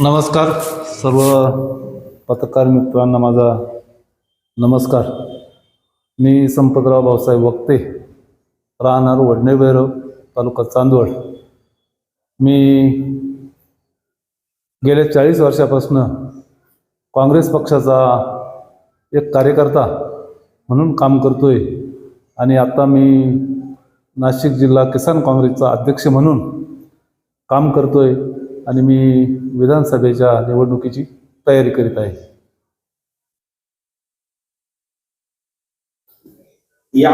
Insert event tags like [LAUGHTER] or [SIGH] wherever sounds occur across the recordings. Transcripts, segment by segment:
नमस्कार सर्व पत्रकार मित्रांना माझा नमस्कार. मी संपतराव भाऊसाहेब वक्ते राहणार वडणे भैरव तालुका चांदवड. मी गेल्या चाळीस वर्षापासून काँग्रेस पक्षाचा एक कार्यकर्ता म्हणून काम करतो आहे आणि आता मी नाशिक जिल्हा किसान काँग्रेसचा अध्यक्ष म्हणून काम करतो आहे आणि मी विधानसभेच्या निवडणुकीची तयारी करीत आहे. या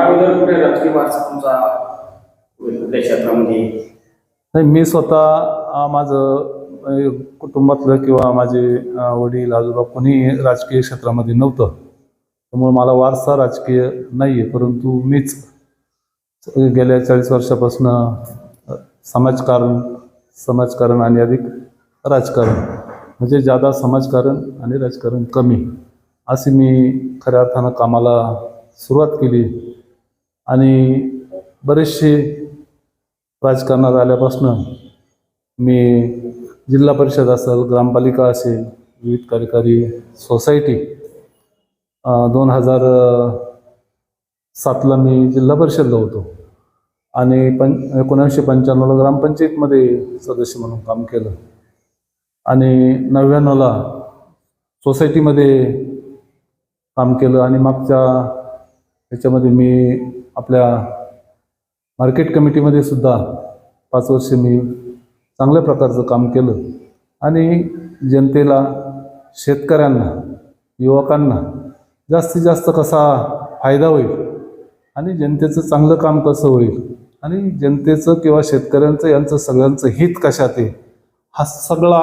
नाही मी स्वतः माझं कुटुंबातलं किंवा माझे वडील आजोबा कोणी राजकीय क्षेत्रामध्ये नव्हतं. त्यामुळे मला वारसा राजकीय नाही आहे परंतु मीच गेल्या चाळीस वर्षापासून समाजकारण समाजकारण आणि अधिक राजकारण. म्हणजे जादा समाजकारण आणि राजकारण कमी. असे मी खऱ्या अर्थानं कामाला सुरुवात केली. आणि बरेचसे राजकारणात आल्यापासून मी जिल्हा परिषद असेल ग्रामपालिका असेल विविध कार्यकारी सोसायटी दोन हजार सातला मी जिल्हा परिषदला होतो. आणि पं एकोणीसशे पंच्याण्णवला ग्रामपंचायतमध्ये सदस्य म्हणून काम केलं. आणि नव्याण्णवला सोसायटीमध्ये काम केलं आणि मागच्या ह्याच्यामध्ये मी आपल्या मार्केट कमिटीमध्ये सुद्धा पाच वर्ष मी चांगल्या प्रकारचं काम केलं. आणि जनतेला शेतकऱ्यांना युवकांना जास्तीत जास्त कसा फायदा होईल आणि जनतेचं चांगलं काम कसं होईल? आणि जनतेचं किंवा शेतकऱ्यांचं यांचं सगळ्यांचं हित कशात आहे? हा सगळा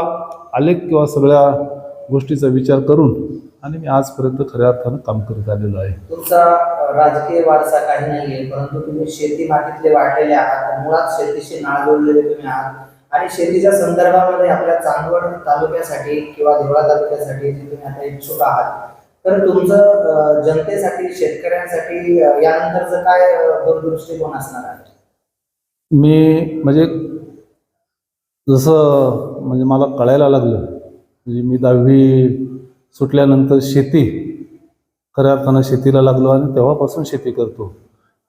आलेख किंवा सगळ्या गोष्टीचा विचार करून आणि मी आजपर्यंत खऱ्या अर्थानं काम करत आलेलो आहे. तुमचा राजकीय वारसा काही नाहीये परंतु तुम्ही शेती मातीतले वाढलेले आहात मुळात शेतीशी नाळ जोडलेले तुम्ही आहात. आणि शेतीच्या संदर्भामध्ये आपल्या चांदवड तालुक्यासाठी किंवा देवळा तालुक्यासाठी जे तुम्ही आता इच्छुक आहात तर तुमचं जनतेसाठी शेतकऱ्यांसाठी यानंतरचं काय दूरदृष्टिकोन असणार आहे? मी म्हणजे जसं म्हणजे मला कळायला लागलं म्हणजे मी दहावी सुटल्यानंतर शेती खऱ्या अर्थानं शेतीला लागलो आणि तेव्हापासून शेती करतो.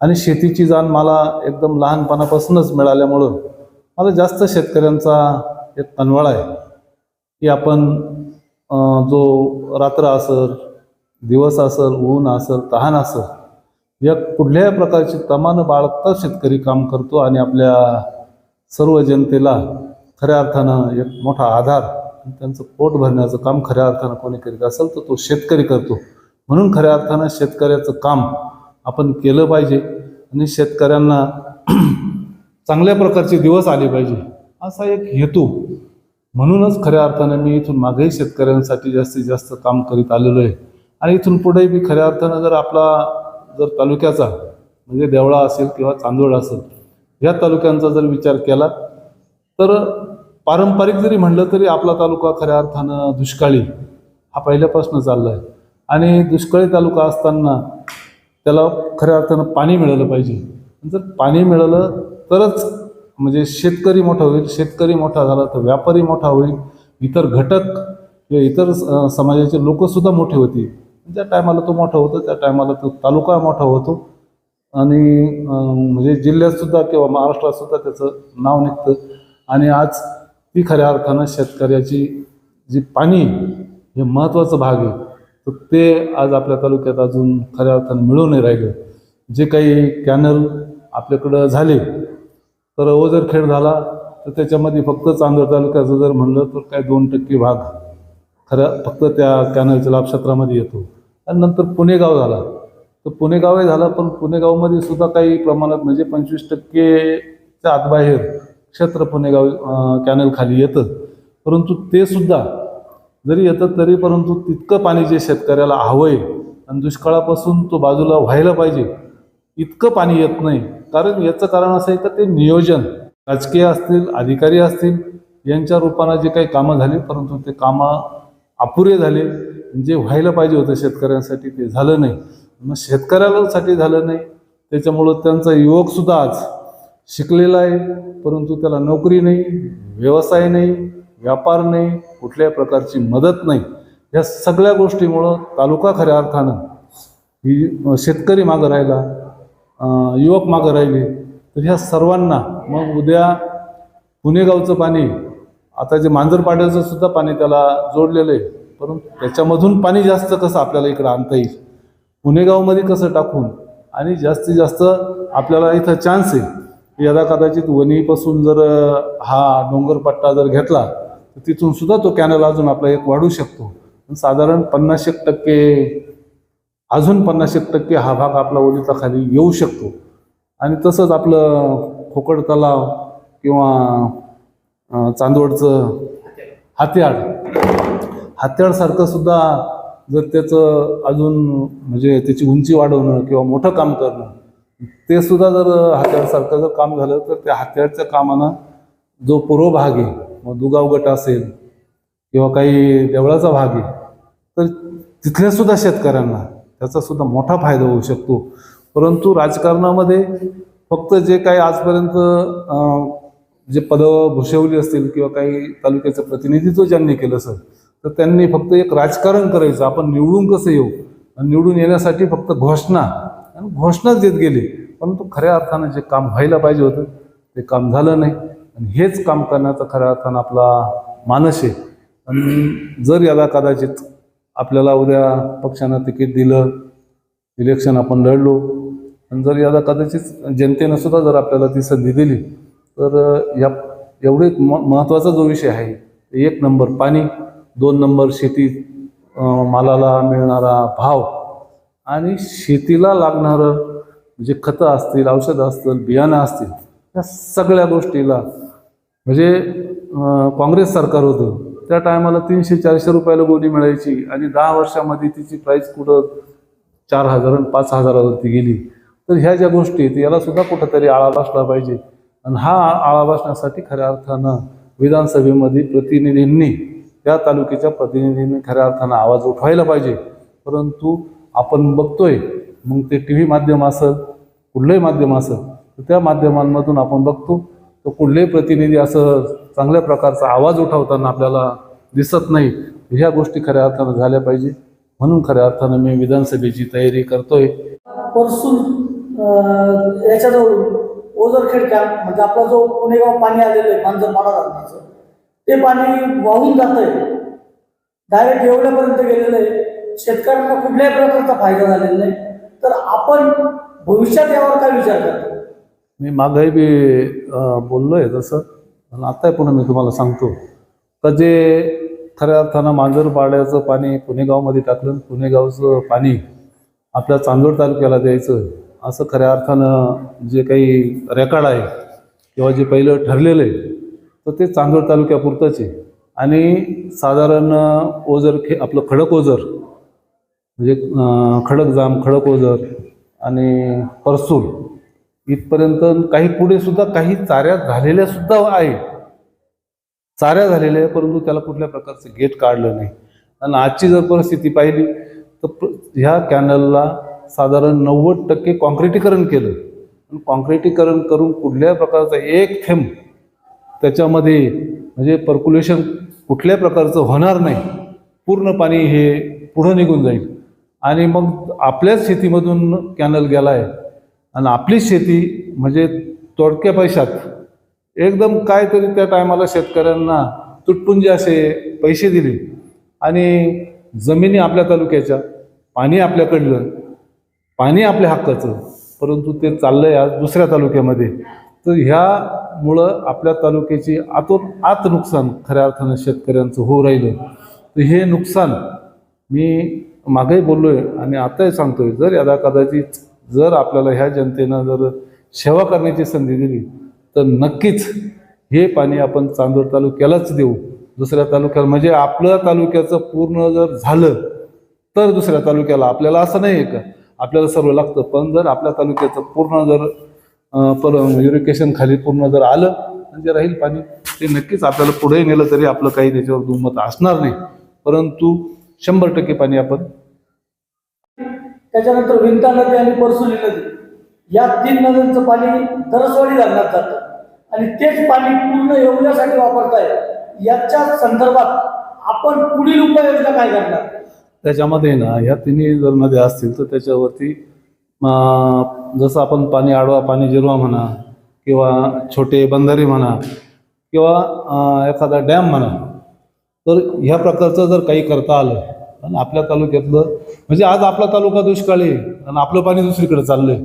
आणि शेतीची जाण मला एकदम लहानपणापासूनच मिळाल्यामुळं मला जास्त शेतकऱ्यांचा एक कनवाळा आहे की आपण जो रात्र असेल दिवस असेल ऊन असेल तहान असेल या कुठल्याही प्रकारची तमान बाळगता शेतकरी काम करतो आणि आपल्या सर्व जनतेला खऱ्या अर्थानं एक मोठा आधार त्यांचं पोट भरण्याचं काम खऱ्या अर्थानं कोणी करीत असेल तर तो शेतकरी करतो. म्हणून खऱ्या अर्थानं शेतकऱ्याचं काम आपण केलं पाहिजे आणि शेतकऱ्यांना [CLEARS THROAT] चांगल्या प्रकारचे दिवस आले पाहिजे असा एक हेतू. म्हणूनच खऱ्या अर्थानं मी इथून मागेही शेतकऱ्यांसाठी जास्तीत जास्त काम करीत आलेलो आहे. आणि इथून पुढे मी खऱ्या अर्थानं जर आपला जर तालुक्याचा म्हणजे देवळा असेल किंवा चांदोड असेल या तालुक्यांचा जर विचार केला तर पारंपरिक जरी म्हणलं तरी आपला तालुका खऱ्या अर्थानं दुष्काळी हा पहिल्यापासून चालला आहे. आणि दुष्काळी तालुका असताना त्याला खऱ्या अर्थानं पाणी मिळालं पाहिजे. जर पाणी मिळालं तरच म्हणजे शेतकरी मोठा होईल शेतकरी मोठा झाला तर व्यापारी मोठा होईल इतर घटक किंवा इतर समाजाचे लोकसुद्धा मोठे होतील. ज्या टायमाला तो मोठा होतो त्या टायमाला तो तालुका मोठा होतो. आणि म्हणजे जिल्ह्यातसुद्धा किंवा महाराष्ट्रातसुद्धा त्याचं नाव निघतं. आणि आज ती खऱ्या अर्थानं शेतकऱ्याची जी पाणी हे महत्त्वाचं भाग आहे तर ते आज आपल्या तालुक्यात अजून खऱ्या अर्थानं मिळू नाही राहिलं. जे काही कॅनल आपल्याकडं झाले तर ओझरखेड झाला तर त्याच्यामध्ये फक्त चांदोड तालुक्याचं जर म्हणलं तर काय दोन टक्के भाग खऱ्या फक्त त्या कॅनलच्या लाभक्षेत्रामध्ये येतो. आणि नंतर पुणेगाव झाला. तर पुणेगावही झाला पण पुणेगावमध्ये सुद्धा काही प्रमाणात म्हणजे पंचवीस टक्केच्या आतबाहेर क्षेत्र पुणेगाव कॅनलखाली कॅनल खाली येतं. परंतु ते सुद्धा जरी येतं तरी परंतु तितकं पाणी जे शेतकऱ्याला हवं आहे आणि दुष्काळापासून तो बाजूला व्हायला पाहिजे इतकं पाणी येत नाही. कारण याचं कारण असं आहे का ते नियोजन. राजकीय असतील अधिकारी असतील यांच्या रूपानं जे काही कामं झाली परंतु ते कामं अपुरे झाले. जे व्हायला पाहिजे होतं शेतकऱ्यांसाठी ते झालं नाही. मग शेतकऱ्यासाठी झालं नाही. त्याच्यामुळं त्यांचा युवकसुद्धा आज शिकलेला आहे. परंतु त्याला नोकरी नाही व्यवसाय नाही व्यापार नाही कुठल्याही प्रकारची मदत नाही. या सगळ्या गोष्टीमुळं तालुका खऱ्या अर्थानं ही शेतकरी मागं राहिला युवक मागं राहिले. तर ह्या सर्वांना मग उद्या पुणेगावचं पाणी आता जे मांजरपाड्याचं सुद्धा पाणी त्याला जोडलेलं आहे. परंतु त्याच्यामधून पाणी जास्त कसं आपल्याला इकडं आणता येईल? पुणेगावमध्ये कसं टाकून आणि जास्तीत जास्त आपल्याला इथं चान्स आहे. यदा कदाचित वणीपासून जर हा डोंगरपट्टा जर घेतला तर तिथून सुद्धा तो कॅनल अजून आपला एक वाढू शकतो. साधारण पन्नास एक टक्के अजून पन्नास एक टक्के हा भाग आपला ओलीचा खाली येऊ शकतो. आणि तसंच आपलं खोकड तलाव किंवा चांदोडचं चांदवडचं हत्यारसारखं सुद्धा जर त्याचं अजून म्हणजे त्याची उंची वाढवणं किंवा मोठं काम करणं ते सुद्धा जर हत्यारसारखं जर काम झालं तर त्या हत्यारच्या कामानं जो पूर्व भाग आहे मग दुगाव गट असेल किंवा काही देवळाचा भाग आहे तर तिथल्या सुद्धा शेतकऱ्यांना त्याचा सुद्धा मोठा फायदा होऊ शकतो. परंतु राजकारणामध्ये फक्त जे काही आजपर्यंत जे पदं भूषवली असतील किंवा काही तालुक्याचं प्रतिनिधित्व ज्यांनी केलं असेल तर त्यांनी फक्त एक राजकारण करायचं. आपण निवडून कसं येऊ? आणि निवडून येण्यासाठी फक्त घोषणा. आणि घोषणाच देत गेली. परंतु खऱ्या अर्थानं जे काम व्हायला पाहिजे होतं ते काम झालं नाही. आणि हेच काम करण्याचा खऱ्या अर्थानं आपला मानस आहे. आणि जर याला कदाचित आपल्याला उद्या पक्षानं तिकीट दिलं इलेक्शन आपण लढलो आणि जर याला कदाचित जनतेनं सुद्धा जर आपल्याला ती संधी दिली तर या एवढे म महत्त्वाचा जो विषय आहे एक नंबर पाणी. दोन नंबर शेती मालाला मिळणारा भाव आणि शेतीला लागणारं म्हणजे खतं असतील औषधं असतील बियाणं असतील या सगळ्या गोष्टीला. म्हणजे काँग्रेस सरकार होतं त्या टायमाला तीनशे चारशे रुपयाला गोणी मिळायची आणि दहा वर्षामध्ये तिची प्राईस कुठं चार हजार आणि पाच हजारावरती गेली. तर ह्या ज्या गोष्टी आहेत याला सुद्धा कुठंतरी आळा बसला पाहिजे. आणि हा आळा बसण्यासाठी खऱ्या अर्थानं विधानसभेमध्ये प्रतिनिधींनी त्या तालुक्याच्या प्रतिनिधींनी खऱ्या अर्थानं आवाज उठवायला पाहिजे. परंतु आपण बघतोय मग ते टी व्ही माध्यम असेल कुठलंही माध्यम असेल तर त्या माध्यमांमधून आपण बघतो तर कुठलेही प्रतिनिधी असं चांगल्या प्रकारचा आवाज उठवताना आपल्याला दिसत नाही. ह्या गोष्टी खऱ्या अर्थानं झाल्या पाहिजे. म्हणून खऱ्या अर्थानं मी विधानसभेची तयारी करतोय. परसून याच्याजवळ याच्याजवळून ओझरखेड कॅम्प म्हणजे आपला जो पुणेगाव पाणी आलेलं आहे मांजरपाडा धरणाचं ते पाणी वाहून जात आहे डायरेक्ट एवढ्यापर्यंत गेलेलं आहे. शेतकऱ्यांना कुठल्याही प्रकारचा फायदा झालेला नाही. तर आपण भविष्यात यावर काय विचार करतो? मी मागही बी बोललो बोललोय तसं. पण आत्ताही पुन्हा मी तुम्हाला सांगतो. तर जे खऱ्या अर्थानं मांजरपाड्याचं पाणी पुणेगावमध्ये टाकलं पुणेगावचं पाणी आपल्या चांदोड तालुक्याला द्यायचं असं खऱ्या अर्थानं जे काही रेकॉर्ड आहे किंवा जे पहिलं ठरलेलं आहे तर ते चांदोड तालुक्यापुरतंच आहे. आणि साधारण ओझर खे आपलं खडक ओझर म्हणजे खडक जाम खडक ओझर आणि परसूल इथपर्यंत काही पुढे सुद्धा काही चाऱ्या झालेल्या सुद्धा आहे चाऱ्या झालेल्या आहे परंतु त्याला कुठल्या प्रकारचं गेट काढलं नाही. आणि आजची जर परिस्थिती पाहिली तर ह्या कॅनलला साधारण नव्वद टक्के कॉन्क्रिटीकरण केलं. आणि कॉन्क्रिटीकरण करून कुठल्या प्रकारचा एक थेंब त्याच्यामध्ये म्हणजे पर्क्युलेशन कुठल्या प्रकारचं होणार नाही. पूर्ण पाणी हे पुढं निघून जाईल. आणि मग आपल्याच शेतीमधून कॅनल गेला आहे आणि आपली शेती म्हणजे तोडक्या पैशात एकदम काय तरी त्या टायमाला शेतकऱ्यांना तुटपुंजे असे पैसे दिले. आणि जमिनी आपल्या तालुक्याच्या पाणी आपल्याकडलं पाणी आपल्या हक्काचं परंतु ते चाललं आहे आज दुसऱ्या तालुक्यामध्ये. तर ह्यामुळं आपल्या तालुक्याची आतून आत नुकसान खऱ्या अर्थानं शेतकऱ्यांचं होऊ राहिलं तर हे नुकसान मी मागेही आहे आणि आताही सांगतोय. जर यदा कदाचित जर आपल्याला ह्या जनतेनं जर सेवा करण्याची संधी दिली तर नक्कीच हे पाणी आपण चांदूर तालुक्यालाच देऊ. दुसऱ्या तालुक्याला म्हणजे आपल्या तालुक्याचं पूर्ण जर झालं तर दुसऱ्या तालुक्याला आपल्याला असं नाही आहे का? आपल्याला सर्व लागतं. पण जर आपल्या तालुक्याचं पूर्ण जर पर युरिकेशन खाली पूर्ण जर आलं आणि जे राहील पाणी ते नक्कीच आपल्याला पुढे नेलं तरी आपलं काही त्याच्यावर दुमत असणार नाही. परंतु शंभर टक्के पाणी आपण त्याच्यानंतर विंता नदी आणि परसुली नदी या तीन नद्यांचं पाणी दरसवाडी धरणात जातं. आणि तेच पाणी पूर्ण एवढ्यासाठी वापरताय. याच्या संदर्भात आपण पुढील उपाययोजना काय करणार? त्याच्यामध्ये ना ह्या तिन्ही जर नद्या असतील तर त्याच्यावरती जसं आपण पाणी आडवा पाणी जिरवा म्हणा किंवा छोटे बंधारे म्हणा किंवा एखादा डॅम म्हणा तर ह्या प्रकारचं जर काही करता आलं आणि आपल्या तालुक्यातलं म्हणजे आज आपला तालुका दुष्काळी आणि आपलं पाणी दुसरीकडे चाललंय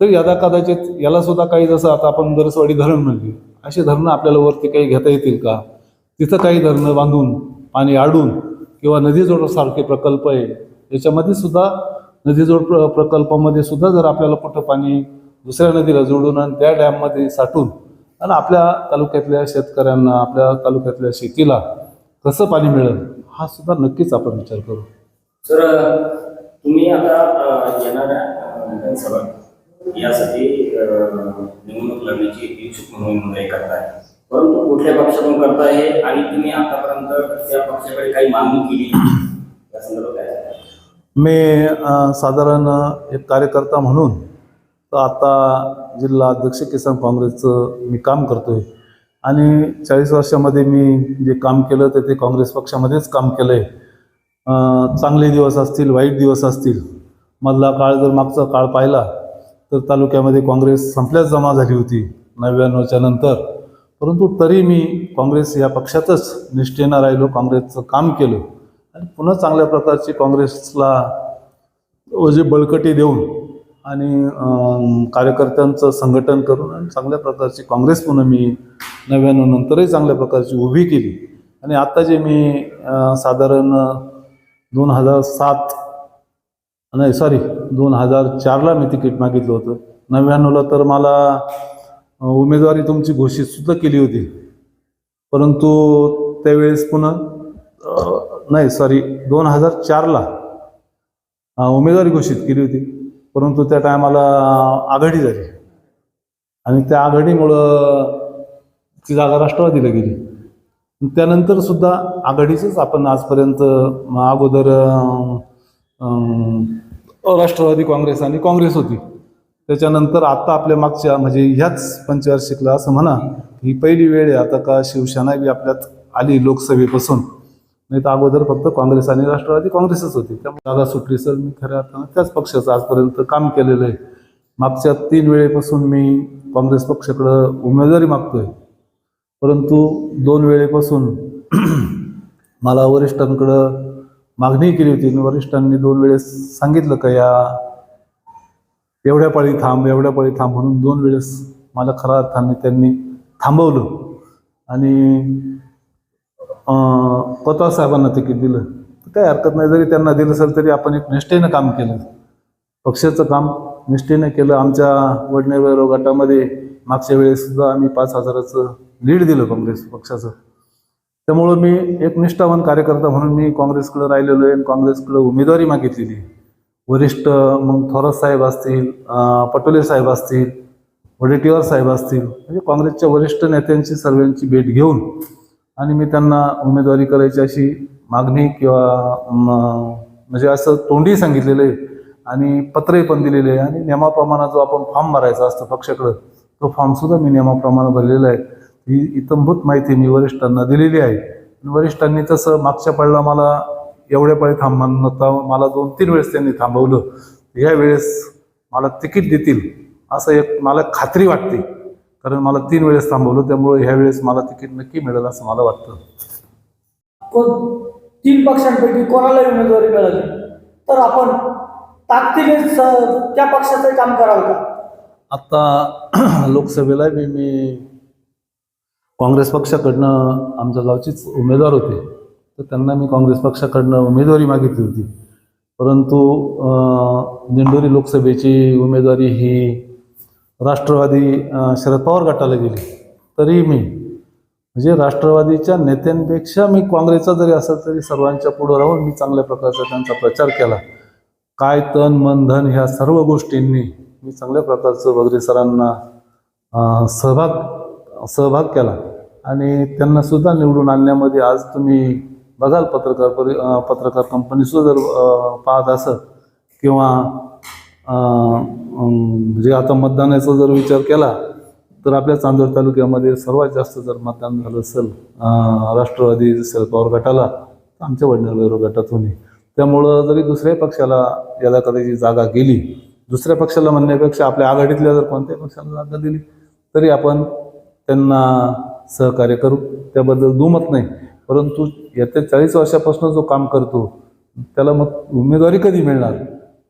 तर यादा कदाचित याला सुद्धा काही जसं आता आपण दरसवाडी धरण म्हणली अशी धरणं आपल्याला वरती काही घेता येतील का? तिथं काही धरणं बांधून पाणी आडून किंवा नदी जोडसारखे प्रकल्प आहे याच्यामध्ये सुद्धा नदीजोड प्र प्रकल्पामध्ये सुद्धा जर आपल्याला कुठं पाणी दुसऱ्या नदीला जोडून आणि त्या डॅममध्ये साठून आणि आपल्या तालुक्यातल्या शेतकऱ्यांना आपल्या तालुक्यातल्या शेतीला कसं पाणी मिळेल हा सुद्धा नक्कीच आपण विचार करू. सर तुम्ही आता येणाऱ्या विधानसभा यासाठी निवडणूक लढण्याची इच्छुक म्हणून करताय. परंतु कुठल्या पक्षातून करताय आणि तुम्ही आतापर्यंत त्या पक्षाकडे काही मागणी केली? या संदर्भात काय? मी साधारण एक कार्यकर्ता म्हणून तर आता जिल्हा अध्यक्ष किसान काँग्रेसचं मी काम करतोय. आणि चाळीस वर्षामध्ये मी जे काम केलं ते ते काँग्रेस पक्षामध्येच काम केलं आहे चांगले दिवस असतील वाईट दिवस असतील मधला काळ जर मागचा काळ पाहिला तर तालुक्यामध्ये काँग्रेस संपल्याच जमा झाली होती नव्याण्णवच्या नंतर. परंतु तरी मी काँग्रेस या पक्षातच निष्ठेनं राहिलो काँग्रेसचं काम केलं. आणि पुन्हा चांगल्या प्रकारची काँग्रेसला जे बळकटी देऊन आणि कार्यकर्त्यांचं संघटन करून आणि चांगल्या प्रकारची काँग्रेस पुन्हा मी नव्याण्णव नंतरही चांगल्या प्रकारची उभी केली. आणि आता जे मी साधारण दोन हजार सात नाही सॉरी दोन हजार चारला मी तिकीट मागितलं होतं. नव्याण्णवला तर मला उमेदवारी तुमची घोषित सुद्धा केली होती. परंतु त्यावेळेस पुन्हा नाही सॉरी दोन हजार चारला उमेदवारी घोषित केली होती. परंतु त्या टायमाला आघाडी झाली. आणि त्या आघाडीमुळं ती जागा राष्ट्रवादीला गेली. त्यानंतर सुद्धा आघाडीचंच आपण आजपर्यंत अगोदर राष्ट्रवादी काँग्रेस आणि काँग्रेस होती. त्याच्यानंतर आता आपल्या मागच्या म्हणजे ह्याच पंचवार्षिकला असं म्हणा ही पहिली वेळ आहे. आता का शिवसेना बी आपल्यात आली लोकसभेपासून. नाही तर अगोदर फक्त काँग्रेस आणि राष्ट्रवादी काँग्रेसच होती. त्यामुळे जागा सुटली सर मी खऱ्या अर्थानं त्याच पक्षाचं आजपर्यंत काम केलेलं आहे. मागच्या तीन वेळेपासून मी काँग्रेस पक्षाकडं उमेदवारी मागतोय. परंतु दोन वेळेपासून [CLEARS THROAT] मला वरिष्ठांकडं मागणी केली होती आणि वरिष्ठांनी दोन वेळेस सांगितलं का या एवढ्या पाळी थांब एवढ्या पाळी थांब म्हणून दोन वेळेस मला खऱ्या अर्थाने त्यांनी थांबवलं. आणि कोतवाल साहेबांना तिकीट दिलं. तर काही हरकत नाही जरी त्यांना दिलं असेल तरी आपण एक निष्ठेनं काम केलं. पक्षाचं काम निष्ठेनं केलं. आमच्या वडनेर गटामध्ये मागच्या वेळेससुद्धा आम्ही पाच हजाराचं लीड दिलं काँग्रेस पक्षाचं. त्यामुळं मी एक निष्ठावान कार्यकर्ता म्हणून मी काँग्रेसकडं राहिलेलो आहे आणि काँग्रेसकडं उमेदवारी मागितलेली वरिष्ठ मग थोरात साहेब असतील पटोले साहेब असतील वडेटीवार साहेब असतील म्हणजे काँग्रेसच्या वरिष्ठ नेत्यांची सर्वांची भेट घेऊन आणि मी त्यांना उमेदवारी करायची अशी मागणी किंवा म्हणजे असं तोंडी सांगितलेलं आहे आणि पत्रही पण दिलेले आहे. आणि नियमाप्रमाणे जो आपण फॉर्म भरायचा असतो पक्षाकडं तो फॉर्मसुद्धा मी नियमाप्रमाणे भरलेला आहे. ही इतंभूत माहिती मी वरिष्ठांना दिलेली आहे. वरिष्ठांनी तसं मागच्या पडला मला एवढ्या पाळी थांब नव्हता. मला दोन तीन वेळेस त्यांनी थांबवलं. ह्या वेळेस मला तिकीट देतील असं एक मला खात्री वाटते. कारण मला तीन वेळेस थांबवलं त्यामुळे ह्या वेळेस मला तिकीट नक्की मिळेल असं मला वाटतं. कोण? तीन पक्षांपैकी कोणालाही उमेदवारी मिळाली. तर आपण ताकदीने त्या पक्षाचं काम करावं का? आता [CLEARS THROAT] लोकसभेला बी मी काँग्रेस पक्षाकडनं आमच्या गावचीच उमेदवार होते. तर त्यांना मी काँग्रेस पक्षाकडनं उमेदवारी मागितली होती. परंतु दिंडोरी लोकसभेची उमेदवारी ही राष्ट्रवादी शरद पवार गटाला गेली. तरी मी म्हणजे राष्ट्रवादीच्या नेत्यांपेक्षा मी काँग्रेसचा जरी असेल तरी सर्वांच्या पुढं राहून मी चांगल्या प्रकारचा त्यांचा प्रचार केला. काय तन मन धन ह्या सर्व गोष्टींनी मी चांगल्या प्रकारचं वगैरे सरांना सहभाग सहभाग केला. आणि त्यांना सुद्धा निवडून आणण्यामध्ये आज तुम्ही बघाल पत्रकार परि पत्रकार कंपनीसुद्धा जर पाहत असत किंवा म्हणजे आता मतदानाचा जर विचार केला तर आपल्या चांदोड तालुक्यामध्ये सर्वात जास्त जर मतदान झालं असेल राष्ट्रवादी शरद पवार गटाला तर आमच्या वडनेर गटातून त्यामुळं जरी दुसऱ्या पक्षाला याला कदाची जागा गेली दुसऱ्या पक्षाला म्हणण्यापेक्षा आपल्या आघाडीतल्या जर कोणत्याही पक्षाला जागा दिली तरी आपण त्यांना सहकार्य करू. त्याबद्दल दुमत नाही. परंतु येत्या चाळीस वर्षापासून जो काम करतो त्याला मग उमेदवारी कधी मिळणार?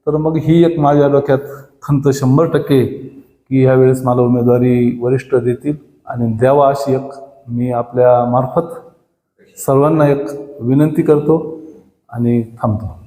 तर मग ही एक माझ्या डोक्यात खंत शंभर टक्के की ह्यावेळेस मला उमेदवारी वरिष्ठ देतील आणि द्यावा अशी एक मी आपल्या मार्फत सर्वांना एक विनंती करतो आणि थांबतो.